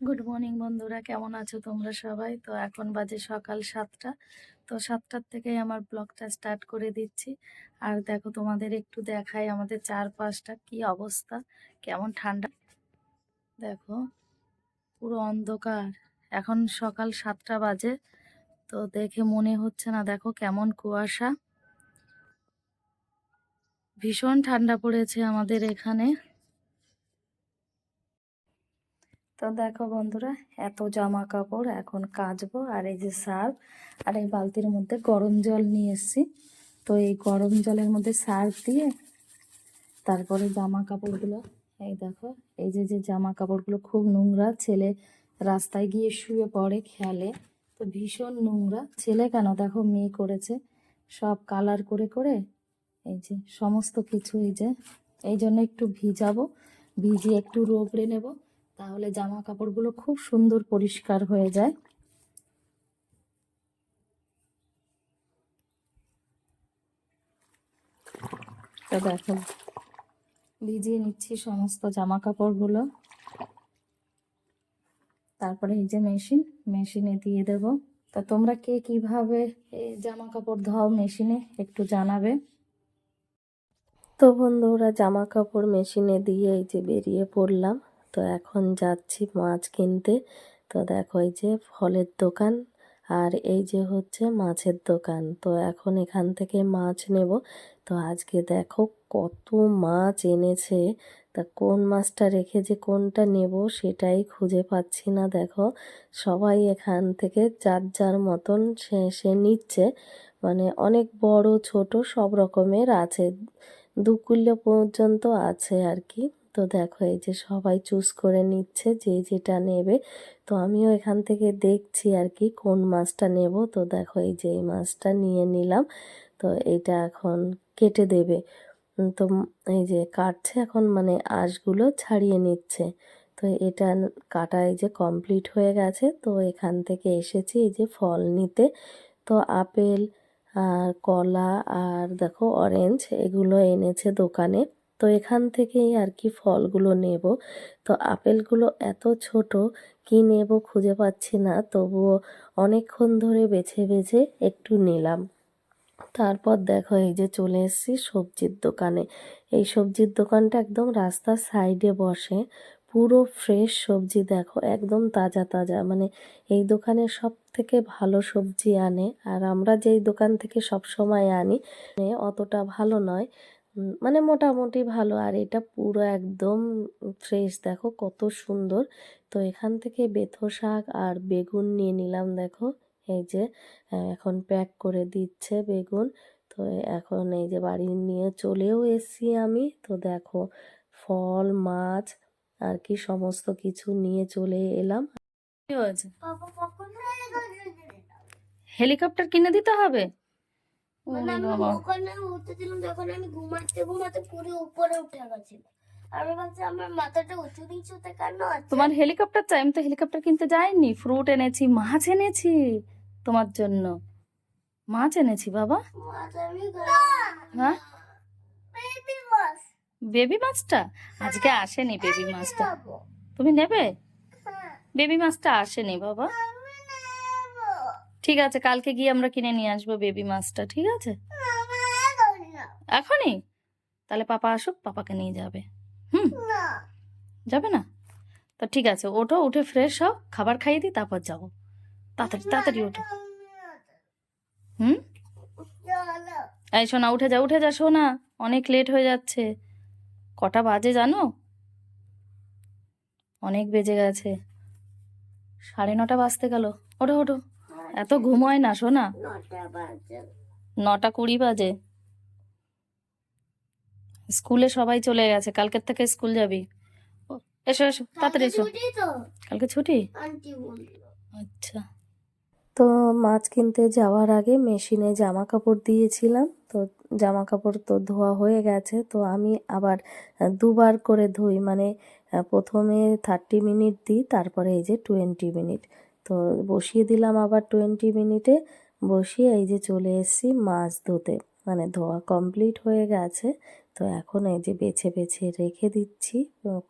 Good morning বন্ধুরা। কেমন আছো তোমরা সবাই? তো এখন বাজে সকাল সাতটা। তো সাতটার থেকেই আমার ব্লগটা স্টার্ট করে দিচ্ছি। আর দেখো, তোমাদের একটু দেখাই আমাদের চারপাশটা কি অবস্থা। কেমন ঠান্ডা। দেখো, পুরো অন্ধকার। এখন সকাল সাতটা বাজে। তো দেখে মনে হচ্ছে না, দেখো কেমন কুয়াশা। ভীষণ ঠান্ডা পড়েছে আমাদের এখানে। তো দেখো বন্ধুরা, এত জামা কাপড় এখন কাচবো আর এই যে সার্ফ আর এই বালতির মধ্যে গরম জল নিয়ে এসেছি। তো এই গরম জলের মধ্যে সার্ফ দিয়ে তারপরে জামা কাপড়গুলো এই দেখো, এই যে যে জামা কাপড়গুলো খুব নোংরা, ছেলে রাস্তায় গিয়ে শুয়ে পড়ে খেয়ালে, তো ভীষণ নোংরা। ছেলে কেন? দেখো মেয়ে করেছে, সব কালার করে করে এই যে সমস্ত কিছু এই যে, এই জন্য একটু ভিজাবো, ভিজিয়ে একটু রোগড়ে নেব। তাহলে জামা কাপড়গুলো খুব সুন্দর পরিষ্কার হয়ে যায়। তো দেখো, ভিজিয়ে নিচ্ছি সমস্ত জামা কাপড়গুলো তারপরে এই যে মেশিন, মেশিনে দিয়ে দেব। তা তোমরা কে কীভাবে এই জামা কাপড় ধোও মেশিনে, একটু জানাবে। তো বন্ধুরা জামা কাপড় মেশিনে দিয়ে এই যে বেরিয়ে পড়লাম। তো এখন যাচ্ছি মাছ কিনতে। তো দেখো এই যে ফলের দোকান আর এই যে হচ্ছে মাছের দোকান। তো এখন এখান থেকে মাছ নেব। তো আজকে দেখো কত মাছ এনেছে। তা কোন মাছটা রেখে যে কোনটা নেব সেটাই খুঁজে পাচ্ছি না দেখো। সবাই এখান থেকে যার যার মতন সে সে নিচ্ছে। মানে অনেক বড়, ছোট সব রকমের আছে। দু কিলো পর্যন্ত আছে আর কি। তো দেখো, এই যে সবাই চুজ করে নিচ্ছে যে যেটা নেবে। তো আমিও এখান থেকে দেখছি আর কি কোন মাছটা নেব। তো দেখো, এই যে এই মাছটা নিয়ে নিলাম। তো এটা এখন কেটে দেবে। তো এই যে কাটছে এখন মানে আঁশগুলো ছাড়িয়ে নিচ্ছে। তো এটা কাটা এই যে কমপ্লিট হয়ে গেছে। তো এখান থেকে এসেছি এই যে ফল নিতে। তো আপেল আর কলা আর দেখো অরেঞ্জ এগুলো এনেছে দোকানে। তো এখান থেকেই আর কি ফলগুলো নেব। তো আপেলগুলো এত ছোট, কি নেব খুঁজে পাচ্ছি না, তবুও অনেকক্ষণ ধরে বেছে বেছে একটু নিলাম। তারপর দেখো এই যে চলে এসেছি সবজির দোকানে। এই সবজির দোকানটা একদম রাস্তার সাইডে বসে। পুরো ফ্রেশ সবজি দেখো, একদম তাজা তাজা। মানে এই দোকানে সব থেকে ভালো সবজি আনে। আর আমরা যেই দোকান থেকে সব সময় আনি মানে অতটা ভালো নয়। মানে মোটামুটি ভালো। আর এটা পুরো একদম ফ্রেশ দেখো কত সুন্দর। তো এখান থেকে বেথো শাক আর বেগুন নিয়ে নিলাম, দেখো। এই যে এখন প্যাক করে দিচ্ছে বেগুন। তো এখন এই যে বাড়ি নিয়ে চলেও এসেছি আমি। তো দেখো, ফল, মাছ আর কি সমস্ত কিছু নিয়ে চলে এলাম। হেলিকপ্টার কিনে দিতে হবে? মানে ওখানে উঠেছিলাম যখন আমি ঘুমাতে ঘুমাতে পুরো উপরে উঠে গেছিল। আমি ভাবছি আমার মাথাটা উঁচু নিচুতে কেন তোমার হেলিকপ্টার চাই আমি তো হেলিকপ্টার কিনতে যাইনি। ফ্রুট এনেছি মাছ এনেছি তোমার জন্য। মাছ এনেছি বাবা। হ্যাঁ? বেবি মাছটা? আজকে আসেনি বেবি মাছটা। তুমি নেবে? হ্যাঁ। বেবি মাছটা আসেনি বাবা। ঠিক আছে, কালকে গিয়ে আমরা কিনে নিয়ে আসব বেবি মাছটা ঠিক আছে? এখনই? তাহলে পাপা আসুক, পাপাকে নিয়ে যাবে। হুম? যাবে না? তো ঠিক আছে, ওঠো, উঠে ফ্রেশ হও, খাবার খাইয়ে দিই, তারপর যাব। তাড়াতাড়ি তাড়াতাড়ি ওঠো। হুম? এই শোনা উঠে যা উঠে যা শোনা অনেক লেট হয়ে যাচ্ছে। কটা বাজে জানো? অনেক বেজে গেছে। সাড়ে নটা বাজতে গেল। ওঠো ওঠো। এত ঘুম হয় না শোনা নটা কুড়ি বাজে। স্কুলে সবাই চলে গেছে কালকের থেকে স্কুল যাবি। এসো এসো তাড়াতাড়ি এসো। কালকে ছুটি? আচ্ছা। তো মাছ কিনতে যাওয়ার আগে মেশিনে জামা কাপড় দিয়েছিলাম তো জামা কাপড় তো ধোয়া হয়ে গেছে তো আমি আবার দুবার করে ধুই মানে প্রথমে থার্টি মিনিট দিই তারপরে এই যে টোয়েন্টি মিনিট তো বসিয়ে দিলাম আবার টোয়েন্টি মিনিটে। বসিয়ে এই যে চলে এসেছি মাছ ধুতে। মানে ধোয়া কমপ্লিট হয়ে গেছে। তো এখন এই যে বেছে বেছে রেখে দিচ্ছি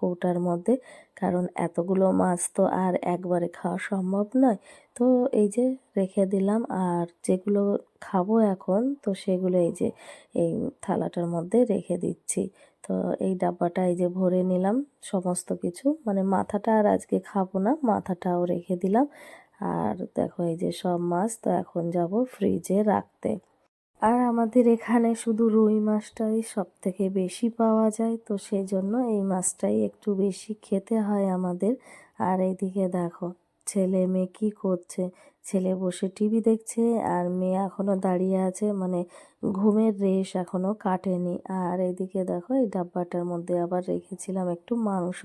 কৌটার মধ্যে। কারণ এতগুলো মাছ তো আর একবারে খাওয়া সম্ভব নয়। তো এই যে রেখে দিলাম। আর যেগুলো খাব এখন, তো সেগুলো এই যে এই থালাটার মধ্যে রেখে দিচ্ছি। তো এই ডাব্বাটা এই যে ভরে নিলাম সমস্ত কিছু। মানে মাথাটা আর আজকে খাব না, মাথাটাও রেখে দিলাম। আর দেখো এই যে সব মাছ, তো এখন যাব ফ্রিজে রাখতে। আর আমাদের এখানে শুধু রুই মাছটাই সব থেকে বেশি পাওয়া যায়, তো সেই জন্য এই মাছটাই একটু বেশি খেতে হয় আমাদের। আর এইদিকে দেখো ছেলে মেয়ে কি করছে? ছেলে বসে টিভি দেখছে আর মেয়ে এখনও দাঁড়িয়ে আছে মানে ঘুমের রেশ এখনও কাটেনি। আর এইদিকে দেখো, এই ডাব্বাটার মধ্যে আবার রেখেছিলাম একটু মাংস।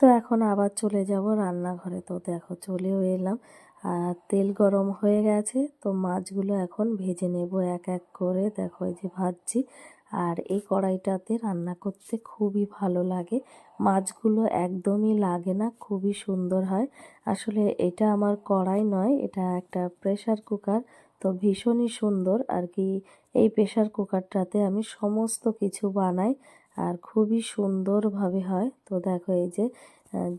তো এখন আবার চলে যাব রান্নাঘরে। তো দেখো, চলেও এলাম। আর তেল গরম হয়ে গেছে, তো মাছগুলো এখন ভেজে নেব এক এক করে। দেখো, এই যে ভাজছি। আর এই কড়াইটাতে রান্না করতে খুবই ভালো লাগে। মাছগুলো একদমই লাগে না, খুবই সুন্দর হয়। আসলে এটা আমার কড়াই নয়, এটা একটা প্রেশার কুকার তো ভীষণই সুন্দর। আর কি এই প্রেশার কুকারটাতে আমি সমস্ত কিছু বানাই আর খুবই সুন্দরভাবে হয়। তো দেখো এই যে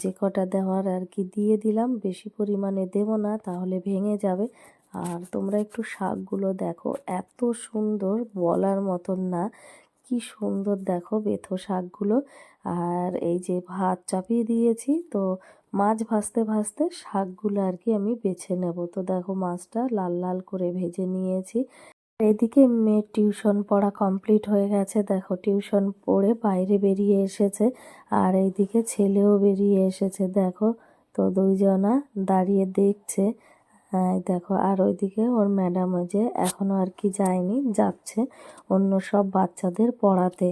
যে কটা দেওয়ার আর কি দিয়ে দিলাম, বেশি পরিমাণে দেব না, তাহলে ভেঙে যাবে। আর তোমরা একটু শাকগুলো দেখো। এত সুন্দর বলার মতন না। কি সুন্দর দেখো বেথো শাকগুলো। আর এই যে ভাত চাপিয়ে দিয়েছি, তো মাছ ভাজতে ভাজতে শাকগুলো আর কি আমি বেছে নেব। তো দেখো মাছটা লাল লাল করে ভেজে নিয়েছি। এদিকে মেয়ের টিউশন পড়া কমপ্লিট হয়ে গেছে। দেখো টিউশন পড়ে বাইরে বেরিয়ে এসেছে আর এইদিকে ছেলেও বেরিয়ে এসেছে। দেখো তো দুইজনা দাঁড়িয়ে দেখছে। হ্যাঁ দেখো, আর ওইদিকে ওর ম্যাডাম ওই যে এখনও আর কি যায়নি, যাচ্ছে অন্য সব বাচ্চাদের পড়াতে।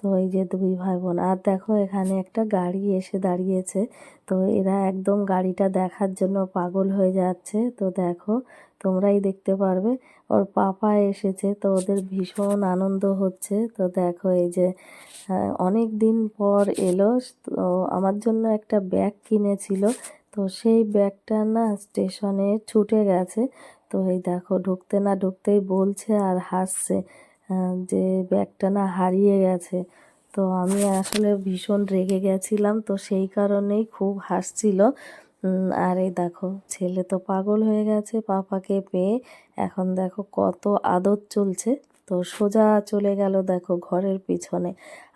তো এই যে দুই ভাই বোন আর দেখো এখানে একটা গাড়ি এসে দাঁড়িয়েছে। তো এরা একদম গাড়িটা দেখার জন্য পাগল হয়ে যাচ্ছে। তো দেখো, তোমরাই দেখতে পারবে, ওর পাপা এসেছে, তো ওদের ভীষণ আনন্দ হচ্ছে। তো দেখো এই যে অনেক দিন পর এলো, তো আমার জন্য একটা ব্যাগ কিনেছিল তো সেই ব্যাগটা না স্টেশনে ছুটে গেছে। তো এই দেখো, ঢুকতে না ঢুকতেই বলছে আর হাসছে যে ব্যাগটা না হারিয়ে গেছে। তো আমি আসলে ভীষণ রেগে গেছিলাম, তো সেই কারণেই খুব হাসছিল। আর এই দেখো, ছেলে তো পাগল হয়ে গেছে, পাপাকে পেয়ে। এখন দেখো কত আদর চলছে। তো সোজা চলে গেল দেখো ঘরের পিছনে।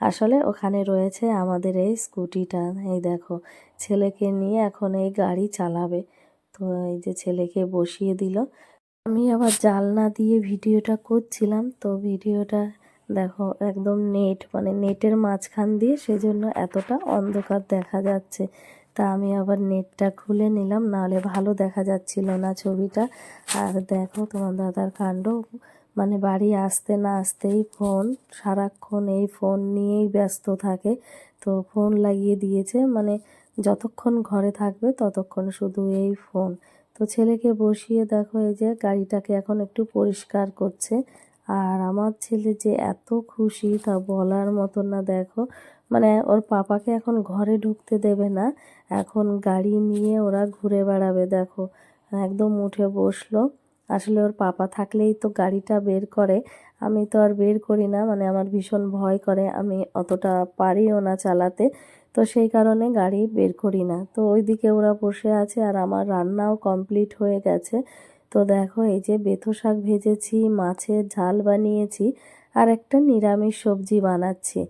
আসলে ওখানে রয়েছে আমাদের এই স্কুটিটা। এই দেখো, ছেলেকে নিয়ে এখন এই গাড়ি চালাবে। তো এই যে ছেলেকে বসিয়ে দিল। আমি আবার জালনা দিয়ে ভিডিওটা করছিলাম। তো ভিডিওটা দেখো একদম নেট মানে নেটের মাঝখান দিয়ে সেজন্য এতটা অন্ধকার দেখা যাচ্ছে। তা আমি আবার নেটটা খুলে নিলাম, নাহলে ভালো দেখা যাচ্ছিল না ছবিটা। আর দেখো তোমার দাদার কাণ্ড। মানে বাড়ি আসতে না আসতেই ফোন, সারাক্ষণ এই ফোন নিয়েই ব্যস্ত থাকে। তো ফোন লাগিয়ে দিয়েছে মানে যতক্ষণ ঘরে থাকবে ততক্ষণ শুধু এই ফোন। তো ছেলেকে বসিয়ে দেখো, এই যে গাড়িটাকে এখন একটু পরিষ্কার করছে। আর আমার ছেলে যে এত খুশি তা বলার মতন না, দেখো। মানে ওর পাপাকে এখন ঘরে ঢুকতে দেবে না, এখন গাড়ি নিয়ে ওরা ঘুরে বেড়াবে, দেখো। একদম উঠে বসল। আসলে ওর পাপা থাকলেই তো গাড়িটা বের করে। আমি তো আর বের করি না মানে আমার ভীষণ ভয় করে। আমি অতটা পারিও না চালাতে, তো সেই কারণে গাড়ি বের করি না। তো ওইদিকে ওরা বসে আছে আর আমার রান্নাও কমপ্লিট হয়ে গেছে। তো দেখো, এই যে বেথো শাক ভেজেছি, মাছের ঝাল বানিয়েছি আর একটা নিরামিষ সবজি বানাচ্ছি।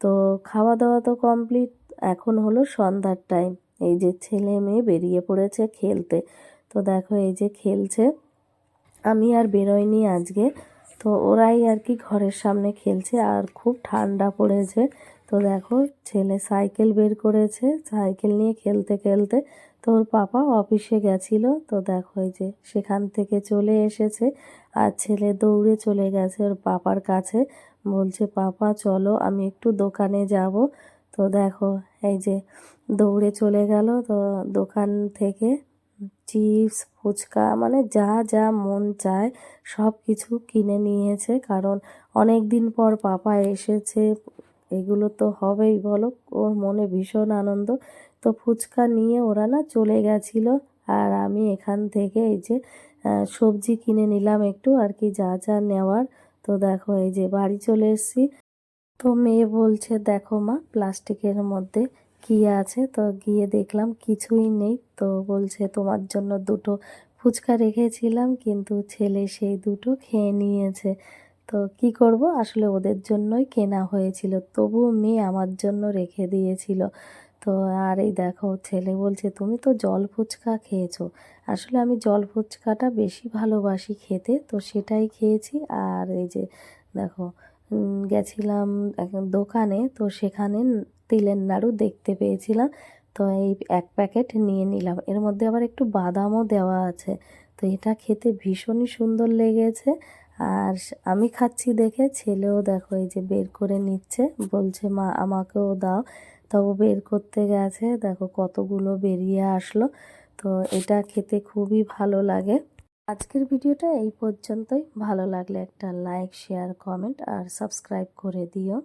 তো খাওয়া দাওয়া তো কমপ্লিট, এখন হলো সন্ধ্যার টাইম এই যে ছেলে মেয়ে বেরিয়ে পড়েছে খেলতে। তো দেখো, এই যে খেলছে। আমি আর বেরোইনি আজকে। তো ওরাই আর কি ঘরের সামনে খেলছে আর খুব ঠান্ডা পড়েছে। তো দেখো, ছেলে সাইকেল বের করেছে, সাইকেল নিয়ে খেলতে খেলতে। তো ওর পাপা অফিসে গেছিল। তো দেখো, এই যে সেখান থেকে চলে এসেছে আর ছেলে দৌড়ে চলে গেছে ওর পাপার কাছে। বলছে, পাপা, চলো, আমি একটু দোকানে যাব। তো দেখো, এই যে দৌড়ে চলে গেল। তো দোকান থেকে চিপস ফুচকা মানে যা যা মন চায় সব কিছু কিনে নিয়েছে। কারণ অনেক দিন পর পাপা এসেছে, এগুলো তো হবেই বলো, ওর মনে ভীষণ আনন্দ। তো ফুচকা নিয়ে ওরা না চলে গেছিল, আর আমি এখান থেকে এই যে সবজি কিনে নিলাম একটু, আর কি যা যা নেওয়ার। তো দেখো এই যে বাড়ি চলে এসেছি। তো মেয়ে বলছে, দেখো মা, প্লাস্টিকের মধ্যে কি আছে, তো গিয়ে দেখলাম কিছুই নেই। তো বলছে, তোমার জন্য দুটো ফুচকা রেখেছিলাম, কিন্তু ছেলে সেই দুটো খেয়ে নিয়েছে। তো কি করব? আসলে ওদের জন্যই কেনা হয়েছিল, তবুও মেয়ে আমার জন্য রেখে দিয়েছিল। তো আর এই দেখো, ছেলে বলছে, তুমি তো জল ফুচকা খেয়েছো। আসলে আমি জল ফুচকাটা বেশি ভালোবাসি খেতে, তো সেটাই খেয়েছি। আর এই যে দেখো গেছিলাম দোকানে, তো সেখানে তিলের নাড়ু দেখতে পেয়েছিলাম। তো এই এক প্যাকেট নিয়ে নিলাম। এর মধ্যে আবার একটু বাদামও দেওয়া আছে। তো এটা খেতে ভীষণই সুন্দর লেগেছে। আর আমি খাচ্ছি দেখে ছেলেও দেখো এই যে বের করে নিচ্ছে। বলছে, মা, আমাকেও দাও। তো ও বের করতে গেছে। দেখো কতগুলো বেরিয়ে আসলো। তো এটা খেতে খুবই ভালো লাগে। আজকের ভিডিওটা এই পর্যন্তই। ভালো লাগলে একটা লাইক, শেয়ার, কমেন্ট আর সাবস্ক্রাইব করে দিও।